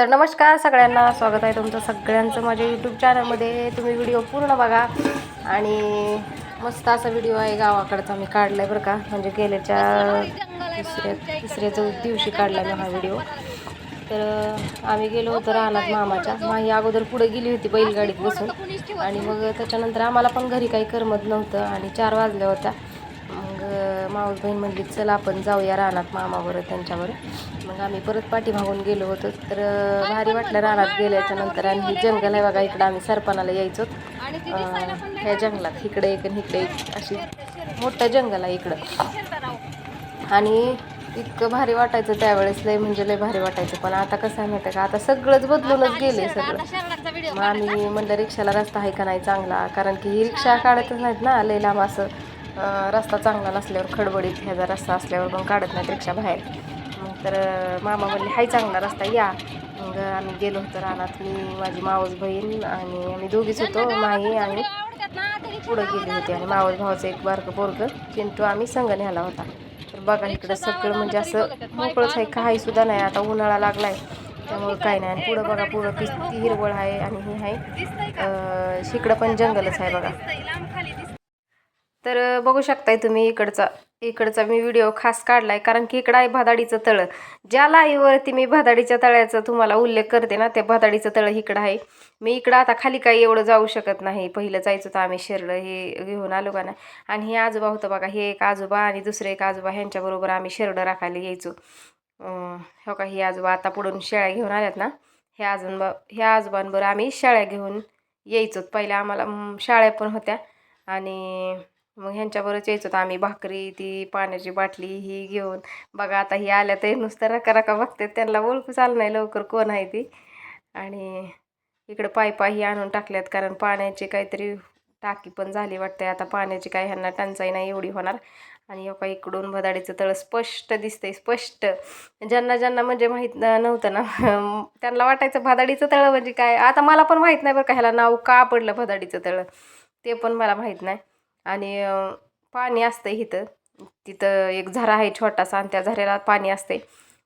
तर नमस्कार सगळ्यांना स्वागत आहे तुमचं सगळ्यांचं माझ्या यूट्यूब चॅनलमध्ये तुम्ही व्हिडिओ पूर्ण बघा. आणि मस्त असा व्हिडिओ आहे गावाकडचा मी काढला आहे बरं का. म्हणजे गेल्याच्या तिसऱ्या तिसऱ्याच्या दिवशी काढला मी हा व्हिडिओ तर आम्ही गेलो होतो रानात मामाच्या. माही अगोदर पुढे गेली होती बैलगाडीत बसून. आणि मग त्याच्यानंतर आम्हाला पण घरी काही करमत नव्हतं आणि चार वाजल्या होत्या. मावस बहीण म्हणली चला आपण जाऊया रानात मामावर त्यांच्यावर मग आम्ही परत पाठीमागून गेलो होतो. तर भारी वाटलं रानात गेल्याच्यानंतर. आणि ही जंगल आहे बघा इकडं आम्ही सरपणाला यायचो. ह्या जंगलात इकडे एक आणि इकडे एक अशी मोठं जंगल आहे इकडं. आणि इतकं भारी वाटायचं त्यावेळेस लय म्हणजे लय भारी वाटायचं. पण आता कसं आहे माहिती आहे का? आता सगळंच बदलूनच गेले सगळं. मग आम्ही म्हणलं रिक्षाला रस्ता आहे का नाही चांगला? कारण की ही रिक्षा काढतच नाहीत ना लय लांब असं. रस्ता चांगला नसल्यावर खडबडीत ह्याचा रस्ता असल्यावर मग काढत नाहीत रिक्षा बाहेर. मग तर मामा म्हणले हाय चांगला रस्ता या. मग आम्ही गेलो होतो रानात. मी माझी मावस बहीण आणि आम्ही दोघीच होतो माई आणि पुढं गेली होती आणि मावस भावाचं एक बारकं पोरगं चिंटू आम्ही संघ न्यायला होता. तर बघा इकडं सगळं म्हणजे असं मोकळंच आहे काहीसुद्धा नाही. आता उन्हाळा लागलाय त्यामुळं काय नाही. आणि पुढं बघा पुढं किती हिरवळ आहे आणि हे आहे. शिकडं इकडं पण जंगलच आहे बघा. तर बघू शकताय तुम्ही इकडचा इकडचा मी व्हिडिओ खास काढलाय कारण की इकडं आहे भादाडीचं तळं. ज्या लाईवरती मी भादाडीच्या तळ्याचा तुम्हाला उल्लेख करते ना त्या भादाडीचं तळं इकडं आहे. मी इकडं आता खाली काही एवढं जाऊ शकत नाही. पहिलं जायचं तर आम्ही शिरलं हे घेऊन आलो का नाही. आणि हे आजोबा होतं बघा हे एक आजोबा आणि दुसरे एक आजोबा ह्यांच्याबरोबर आम्ही शेरडं राखायला यायचो. हो का हे आजोबा आता पुढून शेळ्या घेऊन आल्यात ना हे अजून ह्या आजोबांबरोबर आम्ही शेळ्या घेऊन यायचो. पहिल्या आम्हाला शाळ्या पण होत्या. आणि मग ह्यांच्याबरोबरच यायचो तर आम्ही भाकरी ती पाण्याची बाटली ही घेऊन. बघा आता ही आल्या तर नुसतं रका रका बघते त्यांना ओळखू चाल नाही लवकर कोण आहे ती. आणि इकडं पायपा ही आणून टाकल्यात कारण पाण्याची काहीतरी टाकी पण झाली वाटते आता पाण्याची काय ह्यांना टंचाई नाही एवढी होणार. आणि हो एका इकडून भदाडीचं तळ स्पष्ट दिसतंय स्पष्ट. ज्यांना ज्यांना म्हणजे माहीत नव्हतं ना. त्यांना वाटायचं भदाडीचं तळं म्हणजे काय? आता मला पण माहीत नाही बरं का ह्याला नाव का पडलं भदाडीचं तळ? ते पण मला माहीत नाही. आणि पाणी असतं इथं. तिथं एक झरा आहे छोटासा आणि त्या झऱ्याला पाणी असते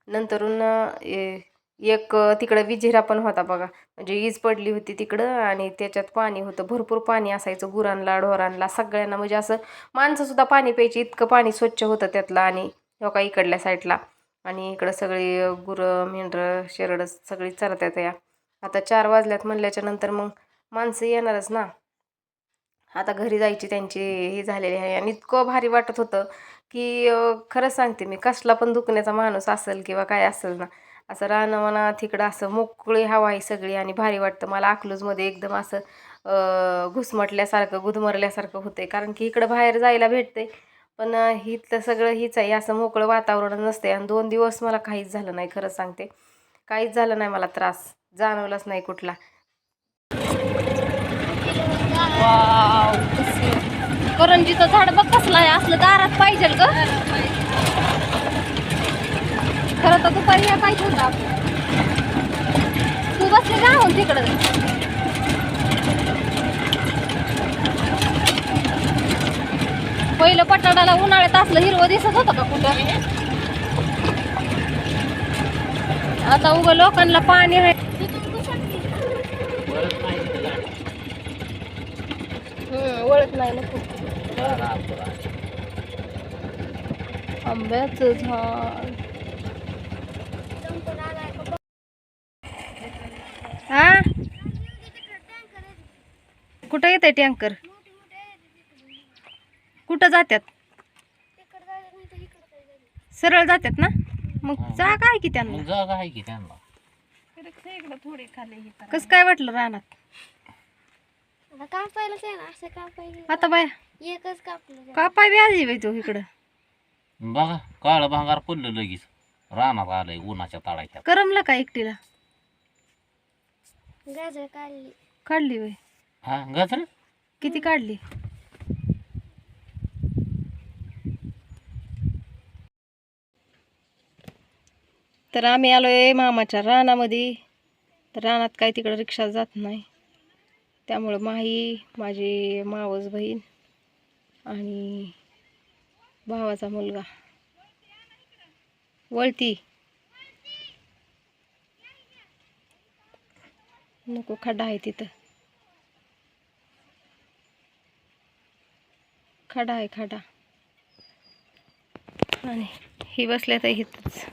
नंतरून ए- एक तिकडं विजिरा पण होता बघा. म्हणजे वीज पडली होती तिकडं आणि त्याच्यात पाणी होतं. भरपूर पाणी असायचं गुरांना ढोरांना. सगळ्यांना म्हणजे असं माणसंसुद्धा पाणी प्यायची इतकं पाणी स्वच्छ होतं त्यातलं आणि हो का इकडल्या साईडला. आणि इकडं सगळी गुरं मेंढरं शेरडं सगळी चरतात या आता चार वाजल्यात म्हणल्याच्या नंतर मग माणसं येणारच ना. आता घरी जायची त्यांची हे झालेली आहे. आणि इतकं भारी वाटत होतं की खरंच सांगते मी कसला पण दुखण्याचा माणूस असेल किंवा काय असेल ना असं राहणं म्हणा तिकडं असं मोकळी हवा आहे सगळी आणि भारी वाटतं. मला अकलूजमध्ये एकदम असं घुसमटल्यासारखं गुदमरल्यासारखं होते कारण की इकडं बाहेर जायला भेटते पण इथलं सगळं हीच आहे. असं मोकळं वातावरण नसते आणि दोन दिवस मला काहीच झालं नाही खरंच सांगते. काहीच झालं नाही मला त्रास. जाणवलाच नाही कुठला. करंजीचं झाड बघ कसलं आहे. असलं दारात पाहिजे ग. खरं तर दुपारी या पाहिजे होता. तू बसले का हो तिकडं. पहिलं पटाडाला उन्हाळ्यात असलं हिरवं दिसत होतं का कुठं? आता उग लोकांना पाणी आहे. हम्म, ओळख नाही नको आंब्याचं झाड हा कुठं येते टँकर? कुठं जात्यात? सरळ जात्यात ना? मग जा काय की त्यांना? जागा आहे की त्यांना? थोडी खाली कसं काय वाटलं रानात? आता काम पाहिलंच आहे ना असं काम पाहिजे आता बाय एकच कापलं का पाय व्याजी बाई तू इकडं. बघा काळं भांगार पडलं लगेच. रानात आलंय उन्हाच्या ताळाच्या करमलं का एकटीला? गाजर काढली. काढली बाई. हा गजर? किती काढली? तर आम्ही आलोय मामाच्या रानामध्ये. तर रानात काही तिकडं रिक्षा जात नाही. त्यामुळं माही माझी मावस बहीण आणि भावाचा मुलगा. वळती. नको खड्डा आहे तिथं. खडा आहे खडा आणि ही बसल्या तर इथंच.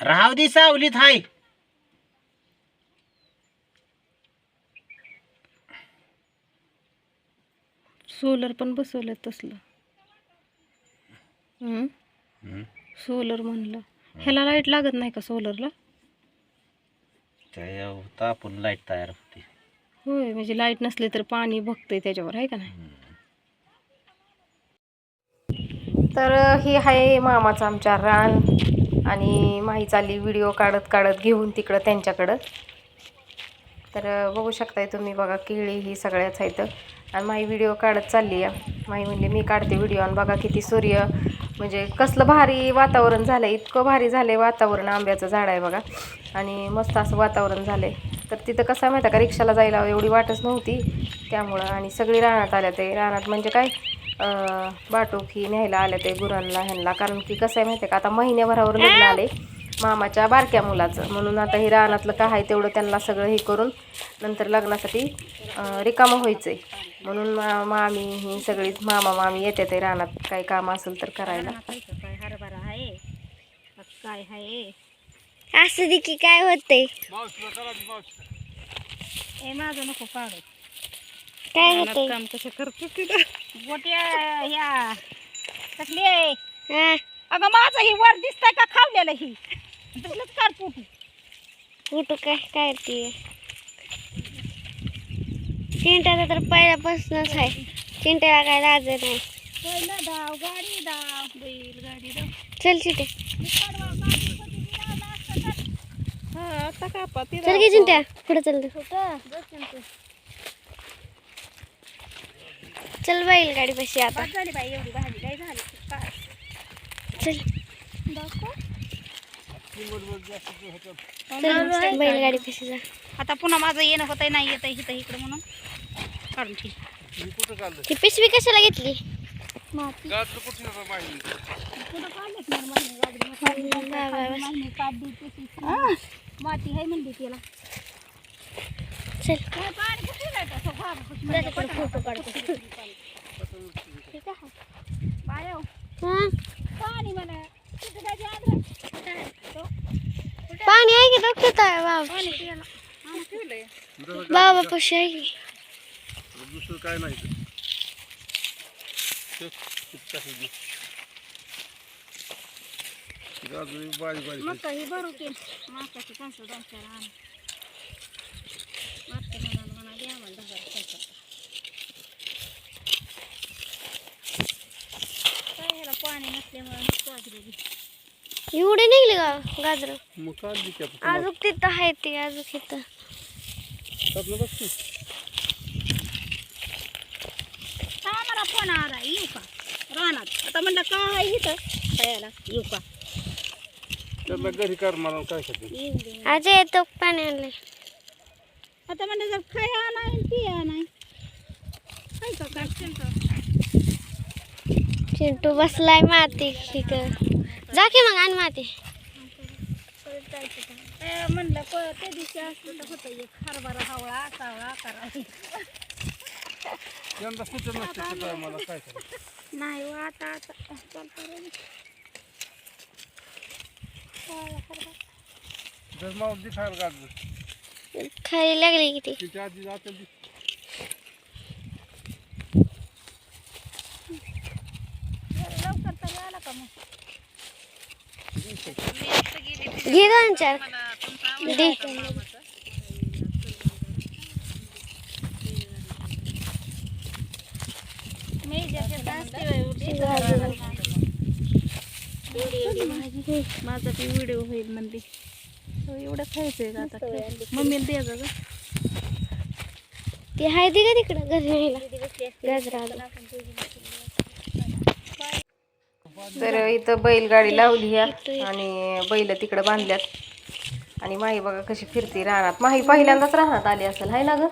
राहू दे सावलीत हाय. सोलर पण बसवलं तसलं. सोलर म्हणलं. ह्याला लाइट लागत नाही का सोलरला? तापून लाइट तयार होते. होय म्हणजे लाइट नसले तर पाणी बघतंय त्याच्यावर आहे का नाही? तर ही आहे मामाचं आमच्या रान. आणि माही चालली व्हिडिओ काढत काढत घेऊन तिकडं त्यांच्याकडं. तर बघू शकताय तुम्ही बघा केळी ही सगळ्याच आहेत. आणि माही व्हिडिओ काढत चालली आहे. माही म्हणजे मी काढते व्हिडिओ आणि बघा किती सूर्य म्हणजे कसलं भारी वातावरण झालं आहे इतकं भारी झालं आहे वातावरण आंब्याचं झाड आहे बघा. आणि मस्त असं वातावरण झालं आहे तर तिथं कसं आहे माहिती आहे का रिक्षाला जायला एवढी वाटच नव्हती. त्यामुळं आणि सगळी रानात आल्या ते. रानात म्हणजे काय बाटूक बाटोखी न्यायला आल्या ते गुरांना ह्यांना. कारण की कसं आहे माहिती आहे का आता महिन्याभरावर लग्न आले. मामाच्या बारक्या मुलाचं. म्हणून आता हे रानातलं काय आहे तेवढं त्यांना सगळं हे करून नंतर लग्नासाठी रिकामं व्हायचं आहे म्हणून मा मामी ही सगळीच मामा मामी येते ते रानात. काही काम असेल तर करायला. असं दे की काय होतंय? हे माझं नको काढू. काय होतंय? काम कसं करतो तिथं गोट्या ह्या कसली हा. अगं माझं ही वर दिसतंय का खावलेलं ही? तुलाच काढ पोटी फोटो काय काढते चिंट्याचा तर पहिल्यापासूनच आहे. चिंट्याला काय लाज नाही. धाव गाडी धाव बैल गाडी धाव. चल चिंट्या. हा आता कापा ती चल की चिंट्या. पुढे चल चल बैल गाडी आता. झाली बाई एवढी भाजी काय झाली. चल. चल बैलगाडी आता पुन्हा माझं येणं होतंय नाही येत इथं इकडं म्हणून. काढून ठेव. ती पिशवी कशाला घेतली? माती. आहे? म्हणली तिला. चल. फोटो काढतो. बायो हा. पाणी म्हणा. पाणी आहे की डॉक्टर आहे बाबा बाबा पशी आहे की दुसरं काय नाही मग काही भरू की मागच्या कणसं दोन चार आण मागच्या म्हणाल म्हणा द्या मला दहा. काय ह्याला पाणी नसल्यामुळे वाजलेली एवढे निघले का गाजर? मग काढली की आता अजून तिथं आहे ते अजून तिथं. बघ तू. मला फोन आला. येऊ का? रानात. आता म्हणलं काय आहे इथं खायला येऊ का? त्याला घरी कर मला काय खाते? येऊ दे. आज येतो पाणी आणलंय आता म्हणलं जर खाया नाही पिया नाही काय का चिंटू बसलाय माती इथं. जा की मग आण माती. म्हणलं त्या दिवशी असलं तर होतं एक हरभरा हवळा सावळा मला काय नाही हो, आता आता चालतं लागली. किती? तिच्या आधी घे दोन चार दे मी ज्याच्यात असते बाई, उठते. माझा ती व्हिडिओ होईल म्हणते हो, एवढं खायचंय का आता? मम्मीला दे ग. ती आहे ती का तिकडं घरी न्यायला गाजराला. तर इथं बैलगाडी लावली आहे आणि बैल तिकडं बांधल्यात. आणि माही बघा कशी फिरते रानात. माही पहिल्यांदाच रानात आली असेल हाय ना ग?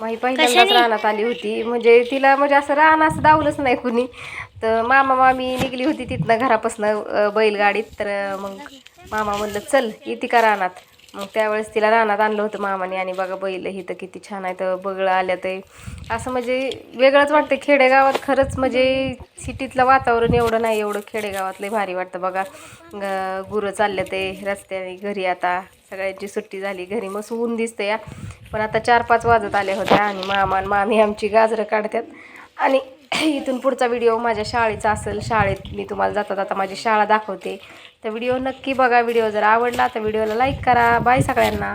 माही पहिल्यांदाच रानात आली होती. म्हणजे तिला म्हणजे असं रान असं दावलंच नाही कुणी. तर मामा मामी निघली होती तिथनं घरापासनं बैलगाडीत. तर मग मामा म्हणलं चल येते का रानात? मग त्यावेळेस तिला रानात आणलं होतं मामाने आणि बघा बैल ही तर किती छान आहे तर बगळं आल्या ते. असं म्हणजे वेगळंच वाटतं खेडेगावात खरंच म्हणजे सिटीतलं वातावरण एवढं नाही एवढं खेडेगावातलं भारी वाटतं बघा. गुरं चालल्या ते रस्त्याने घरी आता सगळ्यांची सुट्टी झाली घरी मस्त ऊन दिसतं या पण आता चार पाच वाजत आल्या होत्या आणि मामा मामी आमची गाजरं काढतात आणि इथून पुढचा व्हिडिओ माझ्या शाळेचा असेल शाळेत मी तुम्हाला जाता जाता माझी शाळा दाखवते. तर व्हिडिओ नक्की बघा. व्हिडिओ जर आवडला तर व्हिडिओला लाईक करा. बाय सगळ्यांना.